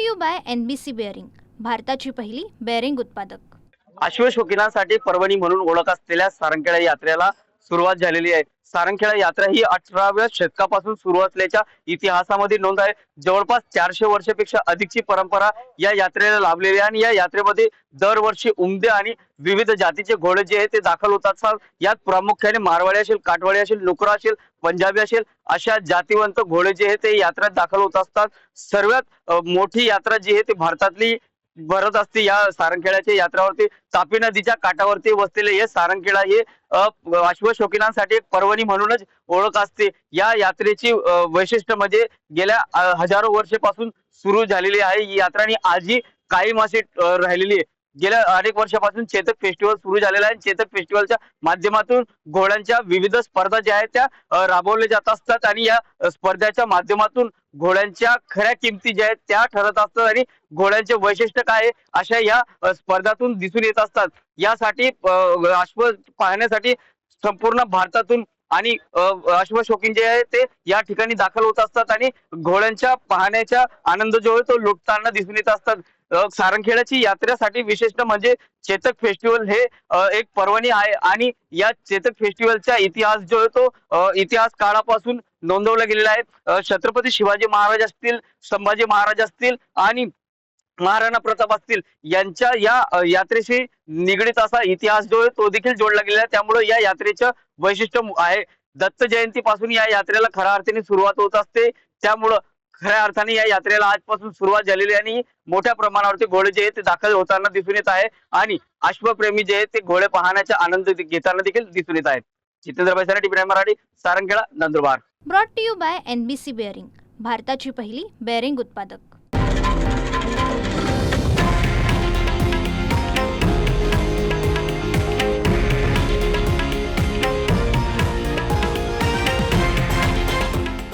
To you by N B C bearing भारताची पहिली bearing उत्पादक. अश्वशोकिनासाठी पर्वणी म्हणून ओळख असलेल्या सारंगखेडा यात्रेला सुरुवात झालेली आहे. सारंगखेडा यात्रा ही अठराव्या शतकापासून सुरू असल्याच्या इतिहासामध्ये नोंद आहे. जवळपास चारशे वर्षापेक्षा अधिकची परंपरा या यात्रेला लाभलेली आहे आणि या यात्रेमध्ये दरवर्षी उमदे आणि विविध जातीचे घोडे जे आहे ते दाखल होत यात प्रामुख्याने मारवाडी असेल काठवाडी असेल नुकरा असेल पंजाबी असेल अशा जातीवंत घोडे जे आहेत ते यात्रेत दाखल होत असतात. सर्वात मोठी यात्रा जी आहे ती भारतातली भरत असते या सारंगखेळाच्या यात्रावरती. तापी नदीच्या काठावरती वसलेले हे सारंगखेळा हे अ, एक पर्वणी म्हणूनच ओळख असते. या यात्रेची वैशिष्ट्य म्हणजे गेल्या हजारो वर्षापासून सुरू झालेली आहे. ही यात्रा आणि आजही कायम अशी राहिलेली आहे. गेल्या अनेक वर्षापासून चेतक फेस्टिवल सुरू झालेला आहे. चेतक फेस्टिवलच्या माध्यमातून घोड्यांच्या विविध स्पर्धा ज्या आहेत त्या राबवल्या जात असतात आणि या स्पर्धेच्या माध्यमातून घोड्यांच्या खऱ्या किमती ज्या आहेत त्या ठरत असतात आणि घोड्यांचे वैशिष्ट्य काय आहे अशा या स्पर्धातून दिसून येत असतात. यासाठी अश्व पाहण्यासाठी संपूर्ण भारतातून आणि अश्वशोकीन जे आहे ते या ठिकाणी दाखल होत असतात आणि घोड्यांच्या पाहण्याचा आनंद जो आहे तो लुटताना दिसून येत असतात. सारंगखेड्याची यात्रेसाठी विशेषतः म्हणजे चेतक फेस्टिवल हे एक पर्वणी आहे आणि या चेतक फेस्टिवलचा इतिहास जो आहे तो इतिहास काळापासून नोंदवला गेलेला आहे. छत्रपती शिवाजी महाराज असतील संभाजी महाराज असतील आणि महाराणा प्रताप असतील यांच्या या यात्रेशी निगडीत असा इतिहास जो आहे तो देखील जोडला गेलेला आहे. त्यामुळे या यात्रेचं वैशिष्ट्य आहे. दत्त जयंतीपासून या यात्रेला खऱ्या अर्थाने सुरुवात होत असते. त्यामुळं खऱ्या अर्थाने या यात्रेला आजपासून सुरुवात झालेली आणि मोठ्या प्रमाणावरती घोडे जे आहेत ते दाखल होताना दिसून येत आहे. आणि अश्वप्रेमी जे आहेत ते घोडे पाहण्याचा आनंद घेताना देखील दिसून येत आहेत. Jitendra Baisare TV Marathi Sarangkheda Nandurbar. Brought to you by NBC bearing भारताची पहिली बेअरिंग उत्पादक.